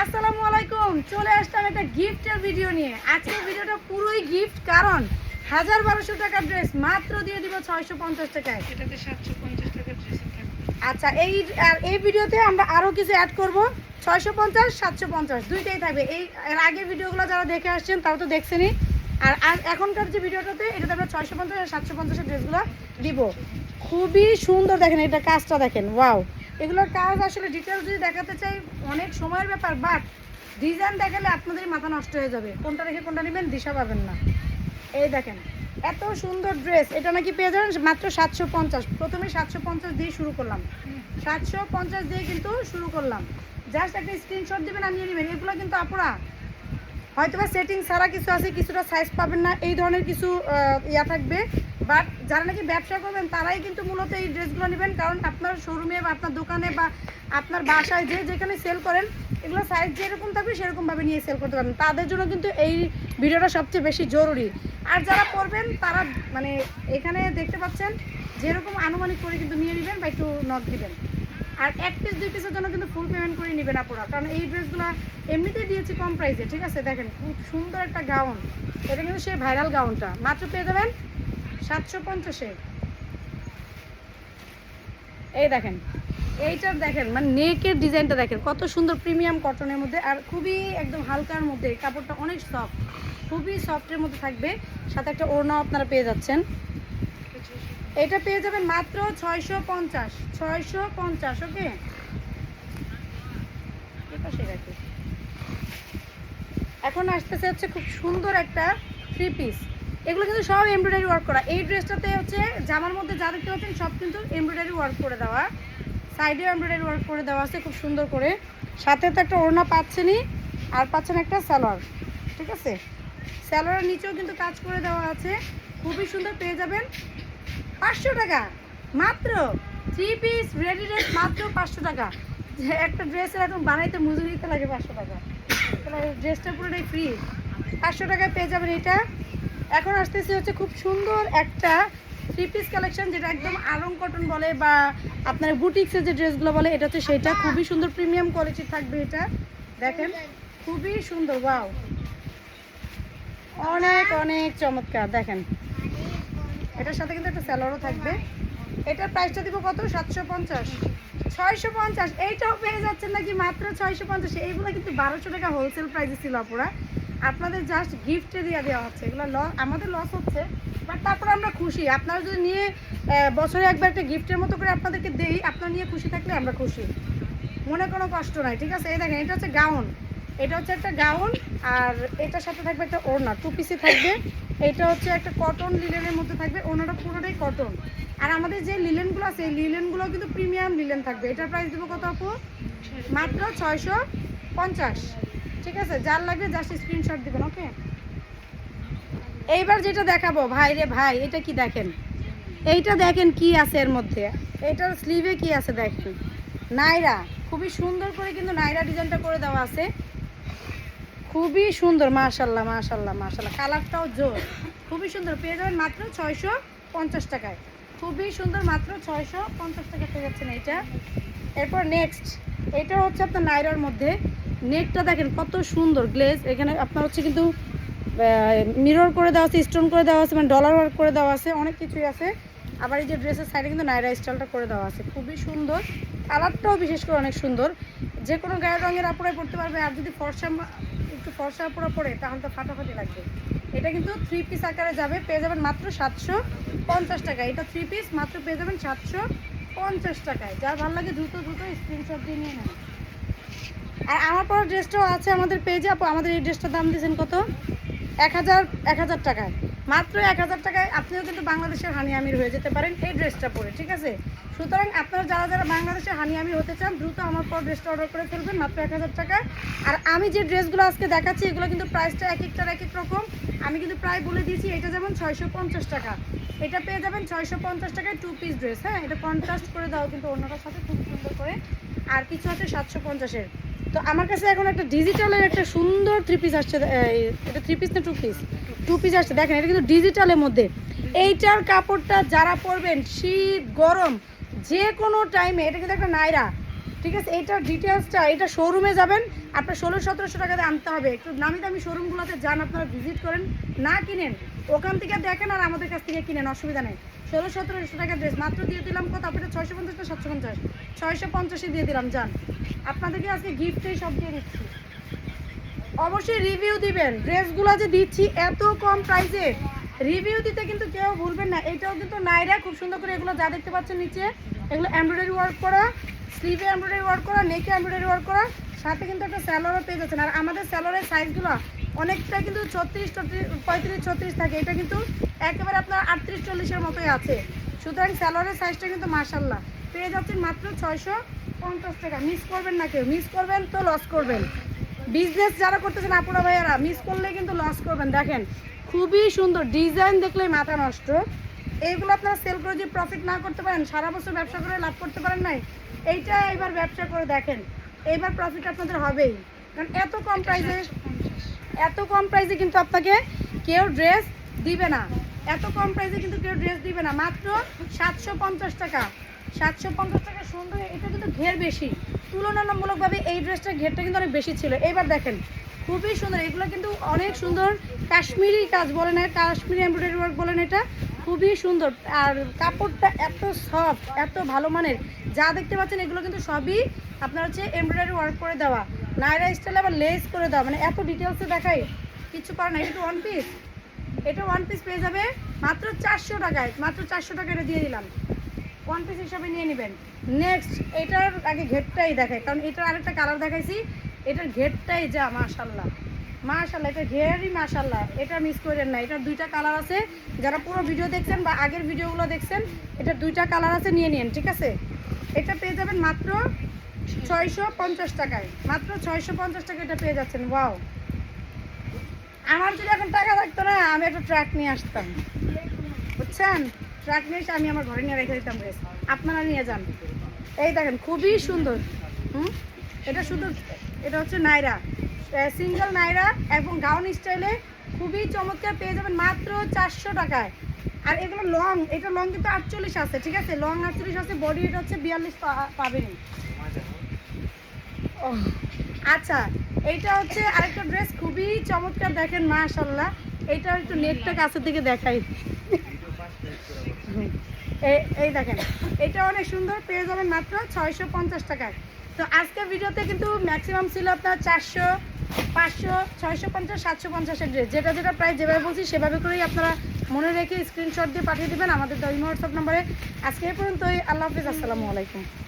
আসসালামু আলাইকুম। চলে আসলাম একটা গিফটের ভিডিও নিয়ে। আজকের ভিডিওটা পুরোই গিফট কারণ হাজার বারোশো টাকার ড্রেস মাত্র দিয়ে দিব ছয়শো পঞ্চাশ টাকায়। এটাতে সাতশো পঞ্চাশ টাকা ড্রেসিং আচ্ছা এই আর এই ভিডিওতে আমরা আরও কিছু অ্যাড করব। ছয়শো পঞ্চাশ সাতশো পঞ্চাশ দুইটাই থাকবে। এই এর আগের ভিডিওগুলো যারা দেখে আসছেন তারা তো দেখছেনই। আর এখনকার যে ভিডিওটাতে এটাতে আমরা ছয়শো পঞ্চাশ আর সাতশো পঞ্চাশের ড্রেসগুলো দিব। খুবই সুন্দর দেখেন এটা কাজটা দেখেন ওয়াও। এগুলোর কাজ আসলে ডিটেলস যদি দেখাতে চাই, অনেক সময়ের ব্যাপার বাট ডিজাইন দেখালে আপনাদেরই মাথা নষ্ট হয়ে যাবে। কোনটা রেখে কোনটা নেবেন, দিশা পাবেন না। এই দেখেন, এত সুন্দর ড্রেস এটা নাকি পেয়ে যাবেন মাত্র সাতশো পঞ্চাশ। প্রথমে সাতশো পঞ্চাশ দিয়ে শুরু করলাম। সাতশো পঞ্চাশ দিয়ে কিন্তু শুরু করলাম। জাস্ট একটা স্ক্রিনশট দেবেন, আনিয়ে নিয়ে নেবেন। এগুলো কিন্তু আপুরা হয়তো বা সেটিং ছাড়া কিছু আছে, কিছুটা সাইজ পাবেন না, এই ধরনের কিছু ইয়া থাকবে। বাট যারা নাকি ব্যবসা করবেন, তারাই কিন্তু মূলত এই ড্রেসগুলো নেবেন। কারণ আপনার শোরুমে বা আপনার দোকানে বা আপনার বাসায় যে যেখানে সেল করেন, এগুলো সাইজ যেরকম থাকবে, সেরকমভাবে নিয়ে সেল করতে পারবেন। তাদের জন্য কিন্তু এই ভিডিওটা সবচেয়ে বেশি জরুরি। আর যারা পড়বেন তারা মানে এখানে দেখতে পাচ্ছেন, যেরকম আনুমানিক করে কিন্তু নিয়ে নেবেন বা একটু নক দিবেন। আর এক পিস দুই পিসের জন্য কিন্তু ফুল পেমেন্ট করে নেবেন আপনারা কারণ এই ড্রেসগুলো এমনিতেই দিয়েছি কম প্রাইসে ঠিক আছে? দেখেন, খুব সুন্দর একটা গাউন এটা কিন্তু সেই ভাইরাল গাউনটা মাত্র পেয়ে যাবেন সাতশো পঞ্চাশে। এই দেখেন এইটার দেখেন মানে নেকের ডিজাইনটা দেখেন, কত সুন্দর প্রিমিয়াম কটনের মধ্যে। আর খুবই একদম হালকার মধ্যে কাপড়টা অনেক সফট খুবই সফটের মধ্যে থাকবে। সাথে একটা ওড়নাও আপনারা পেয়ে যাচ্ছেন। এটা পেয়ে যাবেন মাত্র ছয়শো পঞ্চাশ ছয়শো পঞ্চাশ, ওকে? এখন আসতেছে হচ্ছে খুব সুন্দর একটা থ্রি পিস এগুলো কিন্তু সব এমব্রয়ডারি ওয়ার্ক করা। এই ড্রেসটাতে হচ্ছে জামার মধ্যে যা দেখতে পাচ্ছেন সব কিন্তু এমব্রয়ডারি ওয়ার্ক করে দেওয়া। সাইডেও এমব্রয়ডারি ওয়ার্ক করে দেওয়া আছে খুব সুন্দর করে। সাথে তো একটা ওড়না পাচ্ছেনই, আর পাচ্ছেন একটা স্যালোয়ার ঠিক আছে? স্যালোয়ারের নিচেও কিন্তু কাজ করে দেওয়া আছে। খুবই সুন্দর পেয়ে যাবেন। পাঁচশো টাকা। মাত্র থ্রি পিস রেডি ড্রেস মাত্র পাঁচশো টাকা। একটা ড্রেসের এখন বানাইতে মজুরি দিতে লাগে পাঁচশো টাকা। ড্রেসটা পুরোটাই ফ্রি পাঁচশো টাকায় পেয়ে যাবেন এটা। এখন আসতেছি হচ্ছে খুব সুন্দর একটা থ্রি পিস কালেকশন যেটা একদম আরং কটন বলে বা আপনার বুটিক্সের যে ড্রেসগুলো বলে এটা হচ্ছে সেটা খুবই সুন্দর প্রিমিয়াম কোয়ালিটির থাকবে এটা। দেখেন, খুবই সুন্দর ওয়াও অনেক অনেক চমৎকার। দেখেন এটার সাথে কিন্তু একটা স্যালোয়ারও থাকবে। এটার প্রাইসটা দিব কত? সাতশো পঞ্চাশ। ছয়শো পঞ্চাশ। এইটাও পেয়ে যাচ্ছেন নাকি মাত্র ছয়শো পঞ্চাশ? এইগুলো কিন্তু বারোশো টাকা হোলসেল প্রাইসে ছিল আপুরা। আপনাদের জাস্ট গিফটে দিয়ে দেওয়া হচ্ছে। এগুলো লস আমাদের লস হচ্ছে বাট তারপরে আমরা খুশি। আপনারা যদি নিয়ে বছরে একবার একটা গিফটের মতো করে আপনাদেরকে দেই, আপনারা নিয়ে খুশি থাকলে আমরা খুশি। মনে কোনো কষ্ট নাই, ঠিক আছে? এই দেখেন, এটা হচ্ছে গাউন এটা হচ্ছে একটা গাউন আর এটার সাথে থাকবে একটা ওড়না। টু পিসি থাকবে। এটা হচ্ছে একটা কটন লিলেনের মধ্যে থাকবে ওনাটা পুরোটাই কটন আর আমাদের যে লিলেনগুলো আছে, এই লিলেনগুলো কিন্তু প্রিমিয়াম লিলেন থাকবে। এটার প্রাইস দেবো কত আপু? মাত্র ছয়শো পঞ্চাশ। ঠিক আছে, যার লাগবে জাস্ট স্ক্রিনশট দেবেন ওকে এইবার যেটা দেখাবো, ভাই রে ভাই, এটা কি দেখেন? এইটা দেখেন কি আছে এর মধ্যে। এটার স্লিভে কি আছে দেখেন? নাইরা, খুবই সুন্দর করে কিন্তু নাইরা ডিজাইনটা করে দেওয়া আছে। খুবই সুন্দর মাশাল্লাহ মাশাল্লাহ মাশাল্লাহ কালারটাও জোর। খুবই সুন্দর, পেয়ে যাবেন মাত্র ছয়শো পঞ্চাশ টাকায়। খুবই সুন্দর মাত্র ছয়শো পঞ্চাশ টাকা পেয়ে যাচ্ছেন এইটা। এরপর নেক্সট এটা হচ্ছে আপনার নাইরার মধ্যে। নেকটা দেখেন কত সুন্দর গ্লেজ এখানে আপনার হচ্ছে কিন্তু মিরর করে দেওয়া আছে স্টোন করে দেওয়া আছে মানে ডলার ওয়ার্ক করে দেওয়া আছে, অনেক কিছুই আছে। আবার এই যে ড্রেসের সাইডে কিন্তু নাইরা স্টাইলটা করে দেওয়া আছে। খুবই সুন্দর। কালারটাও বিশেষ করে অনেক সুন্দর। যে কোনো গায়ের রঙের আপুরাই পড়তে পারবে। আর যদি ফর্সা একটু ফর্সা পুরো পড়ে তাহলে তো ফাটাফাটি লাগবে। এটা কিন্তু থ্রি পিস আকারে যাবে, পেয়ে যাবেন মাত্র সাতশো পঞ্চাশ টাকা। এটা থ্রি পিস মাত্র পেয়ে যাবেন সাতশো পঞ্চাশ টাকায়। যা ভালো লাগে দ্রুত দ্রুত স্ক্রিনশট দিয়ে নিয়ে নেন। আর আমার পর ড্রেসটাও আছে আমাদের পেজে আপু, আমাদের এই ড্রেসটার দাম দিয়েছেন কত? এক হাজার এক হাজার টাকায়। মাত্র এক হাজার টাকায় আপনিও কিন্তু বাংলাদেশের হানি হয়ে যেতে পারেন এই ড্রেসটা পরে, ঠিক আছে? সুতরাং আপনারা যারা যারা বাংলাদেশের হানি আমির হতে চান, দ্রুত আমার পর ড্রেসটা অর্ডার করে ফেলবেন মাত্র এক হাজার টাকা আর আমি যে ড্রেসগুলো আজকে দেখাচ্ছি, এগুলো কিন্তু প্রাইসটা এক একটার এক এক রকম। আমি কিন্তু প্রায় বলে দিয়েছি, এটা যেমন ছয়শো পঞ্চাশ টাকা। এটা পেয়ে যাবেন ছয়শো পঞ্চাশ টাকায় টু পিস ড্রেস হ্যাঁ? এটা কন্ট্রাস্ট করে দাও কিন্তু অন্যটার সাথে খুব সুন্দর করে। আর কিছু আছে সাতশো পঞ্চাশের। তো আমার কাছে এখন একটা ডিজিটালের একটা সুন্দর থ্রি পিস আসছে এটা থ্রি পিস না টু পিস টু পিস আসছে। দেখেন, এটা কিন্তু ডিজিটালের মধ্যে। এইটার কাপড়টা যারা পরবেন, শীত, গরম, যে কোনো টাইমে এটা কিন্তু একটা নাইরা। ঠিক আছে? এইটার ডিটেলসটা এটা শোরুমে যাবেন। আপনার ষোলো, সতেরোশো টাকাতে আনতে হবে। একটু নামি দামি শোরুমগুলোতে যান, আপনারা ভিজিট করেন, না কিনেন। ওখান থেকে দেখেন আর আমাদের কাছ থেকে কিনেন, অসুবিধা নেই। ষোলো সতেরোশো টাকা ড্রেস মাত্র দিয়ে দিলাম কত? আপনাদের ছয়শো পঞ্চাশ না সাতশো পঞ্চাশ? ছয়শো পঞ্চাশে দিয়ে দিলাম, যান। আপনাদেরকে আজকে গিফটেই সব দিয়ে দিচ্ছি। অবশ্যই রিভিউ দিবেন। ড্রেসগুলো যে দিচ্ছি এত কম প্রাইসে রিভিউ দিতে কিন্তু কেউ ভুলবেন না। এটাও কিন্তু নাইরা খুব সুন্দর করে এগুলো যা দেখতে পাচ্ছেন নিচে, এগুলো এমব্রয়ডারি ওয়ার্ক করা স্লিভে এমব্রয়ডারি ওয়ার্ক করা নেকে এমব্রয়ডারি ওয়ার্ক করা, সাথে কিন্তু একটা স্যালোয়ারও পেয়ে যাচ্ছেন। আর আমাদের স্যালোয়ারের সাইজগুলো অনেকটা কিন্তু ছত্রিশ ছত্রিশ, পঁয়ত্রিশ, ছত্রিশ থাকে। এটা কিন্তু একেবারে আপনার আটত্রিশ, চল্লিশের মতোই আছে। সুতরাং স্যালোয়ারের সাইজটা কিন্তু মার্শাল্লাহ পেয়ে যাচ্ছেন মাত্র ছয়শো পঞ্চাশ টাকা। মিস করবেন না কেউ। মিস করবেন তো লস করবেন। বিজনেস যারা করতেছেন, আপুরা, ভাইয়ারা মিস করলে কিন্তু লস করবেন। দেখেন, খুবই সুন্দর ডিজাইন দেখলেই মাথা নষ্ট। এইগুলো আপনারা সেল করে যদি প্রফিট না করতে পারেন, সারা বছর ব্যবসা করে লাভ করতে পারেন নাই, এইটা এবার ব্যবসা করে দেখেন। এইবার প্রফিট আপনাদের হবেই। কারণ এত কম প্রাইসে এত কম প্রাইসে কিন্তু আপনাকে কেউ ড্রেস দিবে না। এত কম প্রাইসে কিন্তু কেউ ড্রেস দিবে না। মাত্র সাতশো পঞ্চাশ টাকা। সাতশো পঞ্চাশ টাকা সুন্দর, এটা কিন্তু ঘের বেশি। তুলনামূলকভাবে এই ড্রেসটার ঘেরটা কিন্তু অনেক বেশি ছিল। এবার দেখেন, খুবই সুন্দর। এগুলো কিন্তু অনেক সুন্দর কাশ্মীরি কাজ বলেন কাশ্মীরি এমব্রয়ডারি ওয়ার্ক বলেন এটা। খুবই সুন্দর। আর কাপড়টা এত সফট এত ভালো মানের। যা দেখতে পাচ্ছেন, এগুলো কিন্তু সবই আপনার হচ্ছে এমব্রয়ডারি ওয়ার্ক করে দেওয়া। নাইরা স্টাইল আবার লেস করে দেওয়া মানে এত ডিটেলসে দেখাই। কিছু করে না এটা ওয়ান পিস এটা ওয়ান পিস পেয়ে যাবে মাত্র চারশো টাকায়, মাত্র চারশো টাকা এটা দিয়ে দিলাম। ওয়ান পিস হিসাবে নিয়ে নেবেন। নেক্সট এটার আগে ঘেরটাই দেখাই, কারণ এটার আরেকটা কালার দেখাইছি। এটার ঘেরটাই যা মাশাল্লাহ মাশাল্লাহ এটা ঘেরই মাশাল্লাহ এটা মিস করেন না। এটার দুইটা কালার আছে। যারা পুরো ভিডিও দেখছেন বা আগের ভিডিওগুলো দেখছেন, এটার দুইটা কালার আছে, নিয়ে নিন, ঠিক আছে? এটা পেয়ে যাবেন মাত্র ছয়শো পঞ্চাশ টাকায়। মাত্র ছয়শো পঞ্চাশ টাকা এটা পেয়ে যাচ্ছেন। ওয়াও। আমার যদি এখন টাকা থাকতো না, আমি একটা ট্রাক নিয়ে আসতাম। বুঝছেন? ট্রাক নিয়ে এসে আমি আমার ঘরে নিয়ে রেখে দিতাম আপনারা নিয়ে যান। এই দেখেন, খুবই সুন্দর। হুম? এটা শুধু, এটা হচ্ছে নাইরা। সিঙ্গেল নাইরা এবং গাউন স্টাইলে খুবই চমৎকার পেয়ে যাবেন মাত্র চারশো টাকায়। আর এগুলো লং এটা লং কিন্তু আটচল্লিশ আছে, ঠিক আছে? লং আটচল্লিশ আছে বডি এটা হচ্ছে বিয়াল্লিশ পাবেন আচ্ছা এইটা হচ্ছে আরেকটা ড্রেস খুবই চমৎকার দেখেন মাশাল্লাহ এইটা একটু নেটটা কাছের দিকে দেখাই। এই- দেখেন, এটা অনেক সুন্দর, পেয়ে যাবেন মাত্র ছয়শো পঞ্চাশ টাকায়। তো আজকের ভিডিওতে কিন্তু ম্যাক্সিমাম ছিল আপনার চারশো, পাঁচশো, ছয়শো পঞ্চাশ, সাতশো পঞ্চাশের ড্রেস যেটা যেটা প্রায় যেভাবে বলছি, সেভাবে করেই আপনারা মনে রেখে স্ক্রিনশট দিয়ে পাঠিয়ে দেবেন আমাদের দই হোয়াটসঅ্যাপ নম্বরে। আজকে এই পর্যন্তই, আল্লাহ হাফিজ, আসসালামু আলাইকুম।